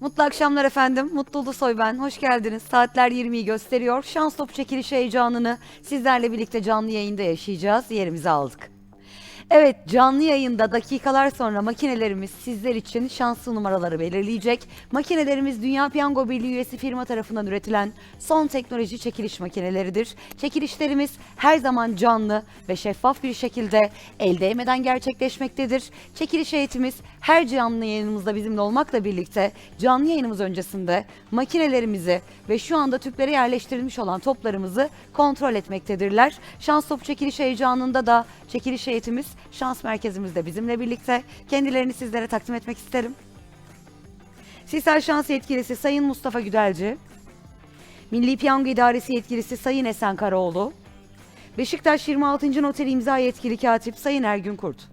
Mutlu akşamlar efendim. Mutlu Ulusoy ben. Hoş geldiniz. Saatler 20'yi gösteriyor. Şans top çekilişi heyecanını sizlerle birlikte canlı yayında yaşayacağız. Yerimizi aldık. Evet canlı yayında dakikalar sonra makinelerimiz sizler için şanslı numaraları belirleyecek. Makinelerimiz Dünya Piyango Birliği üyesi firma tarafından üretilen son teknoloji çekiliş makineleridir. Çekilişlerimiz her zaman canlı ve şeffaf bir şekilde el değmeden gerçekleşmektedir. Çekiliş heyetimiz her canlı yayınımızda bizimle olmakla birlikte canlı yayınımız öncesinde makinelerimizi ve şu anda tüplere yerleştirilmiş olan toplarımızı kontrol etmektedirler. Şans top çekiliş heyecanında da çekiliş heyetimiz şans merkezimizde bizimle birlikte kendilerini sizlere takdim etmek isterim. Sisal Şans Yetkilisi Sayın Mustafa Güdelci, Milli Piyango İdaresi Yetkilisi Sayın Esen Karaoğlu, Beşiktaş 26. Noteri İmza Yetkili Katip Sayın Ergün Kurt.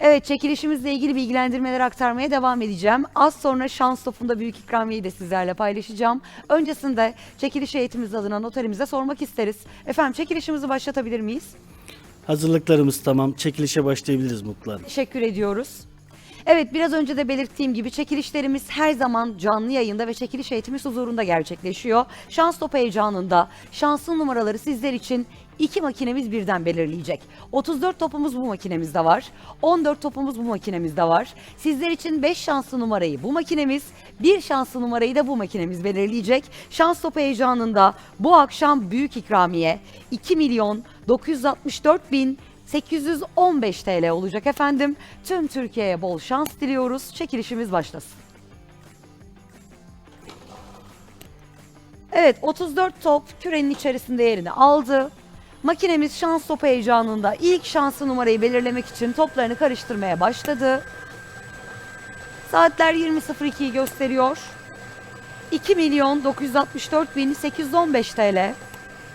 Evet çekilişimizle ilgili bilgilendirmeler aktarmaya devam edeceğim. Az sonra şans topunda büyük ikramiyeyi de sizlerle paylaşacağım. Öncesinde çekiliş heyetimiz adına noterimize sormak isteriz. Efendim çekilişimizi başlatabilir miyiz? Hazırlıklarımız tamam. Çekilişe başlayabiliriz Mutlu Hanım. Teşekkür ediyoruz. Evet biraz önce de belirttiğim gibi çekilişlerimiz her zaman canlı yayında ve çekiliş heyetimiz huzurunda gerçekleşiyor. Şans top heyecanında şanslı numaraları sizler için iki makinemiz birden belirleyecek. 34 topumuz bu makinemizde var. 14 topumuz bu makinemizde var. Sizler için 5 şanslı numarayı bu makinemiz, bir şanslı numarayı da bu makinemiz belirleyecek. Şans topu heyecanında bu akşam büyük ikramiye 2 milyon 964 bin 815 TL olacak efendim. Tüm Türkiye'ye bol şans diliyoruz. Çekilişimiz başlasın. Evet 34 top kürenin içerisinde yerini aldı. Makinemiz şans topu heyecanında ilk şanslı numarayı belirlemek için toplarını karıştırmaya başladı. Saatler 20.02'yi gösteriyor. 2 milyon 964 bin 815 TL.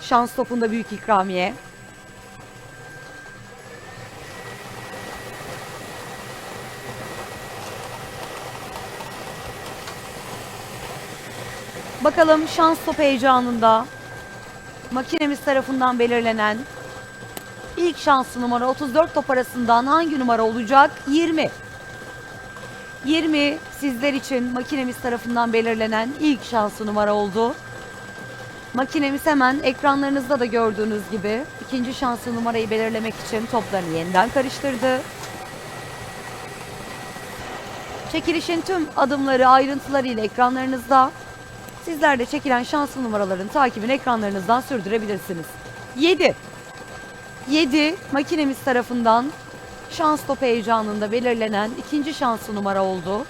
Şans topunda büyük ikramiye. Bakalım şans top heyecanında makinemiz tarafından belirlenen ilk şanslı numara 34 top arasından hangi numara olacak? 20. 20 sizler için makinemiz tarafından belirlenen ilk şanslı numara oldu. Makinemiz hemen ekranlarınızda da gördüğünüz gibi ikinci şanslı numarayı belirlemek için toplarını yeniden karıştırdı. Çekilişin tüm adımları ayrıntılarıyla ekranlarınızda. Sizler de çekilen şanslı numaraların takibini ekranlarınızdan sürdürebilirsiniz. 7. 7 makinemiz tarafından şans top heyecanında belirlenen ikinci şanslı numara oldu.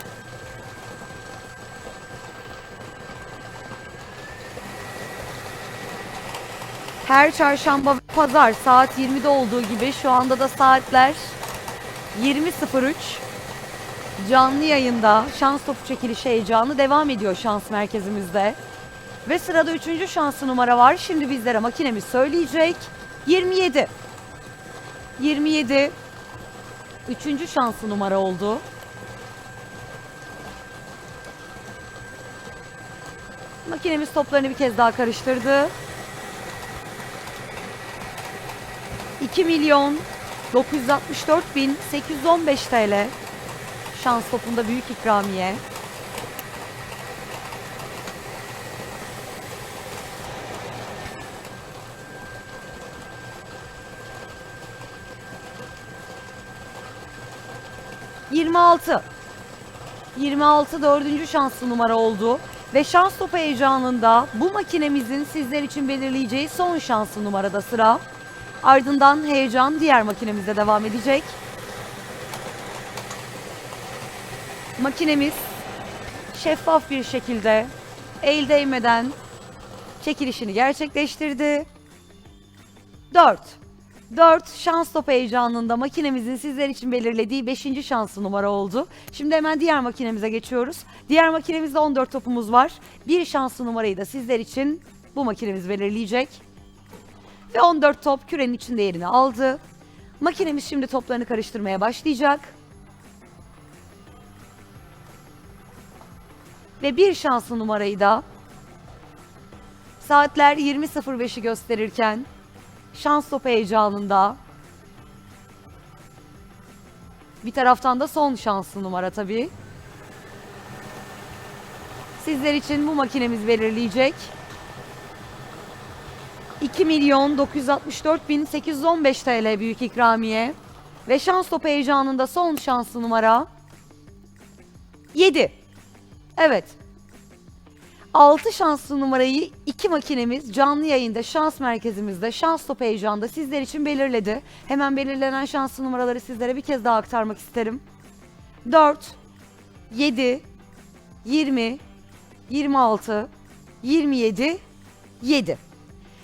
Her çarşamba ve pazar saat 20'de olduğu gibi şu anda da saatler 20.03. Canlı yayında şans topu çekilişi heyecanı devam ediyor şans merkezimizde. Ve sırada üçüncü şanslı numara var. Şimdi bizlere makinemiz söyleyecek. 27. 27. Üçüncü şanslı numara oldu. Makinemiz toplarını bir kez daha karıştırdı. 2 milyon 964 bin 815 TL. Şans topunda büyük ikramiye. Yirmi altı. 26 dördüncü şanslı numara oldu. Ve şans topu heyecanında bu makinemizin sizler için belirleyeceği son şanslı numarada sıra. Ardından heyecan diğer makinemizde devam edecek. Makinemiz şeffaf bir şekilde el değmeden çekilişini gerçekleştirdi. 4. 4 şans topu heyecanında makinemizin sizler için belirlediği 5. şanslı numara oldu. Şimdi hemen diğer makinemize geçiyoruz. Diğer makinemizde 14 topumuz var. Bir şanslı numarayı da sizler için bu makinemiz belirleyecek. Ve 14 top kürenin içinde yerini aldı. Makinemiz şimdi toplarını karıştırmaya başlayacak. Ve bir şanslı numarayı da saatler 20.05'i gösterirken şans topu heyecanında bir taraftan da son şanslı numara tabii. Sizler için bu makinemiz belirleyecek. 2 milyon 964 bin 815 TL büyük ikramiye. Ve şans topu heyecanında son şanslı numara 7. Evet. 6 şanslı numarayı iki makinemiz canlı yayında şans merkezimizde şans topu heyecanında sizler için belirledi. Hemen belirlenen şanslı numaraları sizlere bir kez daha aktarmak isterim. 4, 7, 20, 26, 27, 7.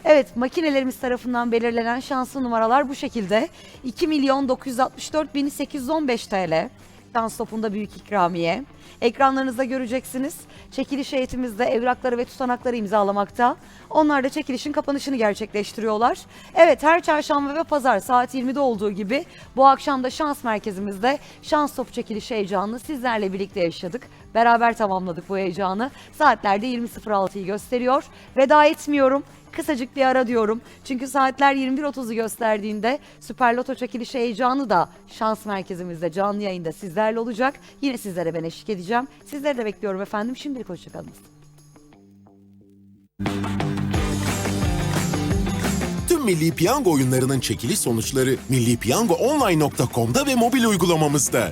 Evet makinelerimiz tarafından belirlenen şanslı numaralar bu şekilde. 2 milyon 964 bin 815 TL. Şans topunda büyük ikramiye. Ekranlarınızda göreceksiniz. Çekiliş heyetimizde evrakları ve tutanakları imzalamakta. Onlar da çekilişin kapanışını gerçekleştiriyorlar. Evet her çarşamba ve pazar saat 20'de olduğu gibi bu akşam da şans merkezimizde şans top çekilişi heyecanını sizlerle birlikte yaşadık. Beraber tamamladık bu heyecanı. Saatlerde 20.06'yı gösteriyor. Veda etmiyorum. Kısacık bir ara diyorum. Çünkü saatler 21.30'u gösterdiğinde Süper Loto çekilişi heyecanı da şans merkezimizde canlı yayında sizlerle olacak. Yine sizlere ben eşlik edeceğim. Sizleri de bekliyorum efendim. Şimdilik hoşçakalın. Tüm Milli Piyango oyunlarının çekiliş sonuçları millipiyangoonline.com'da ve mobil uygulamamızda.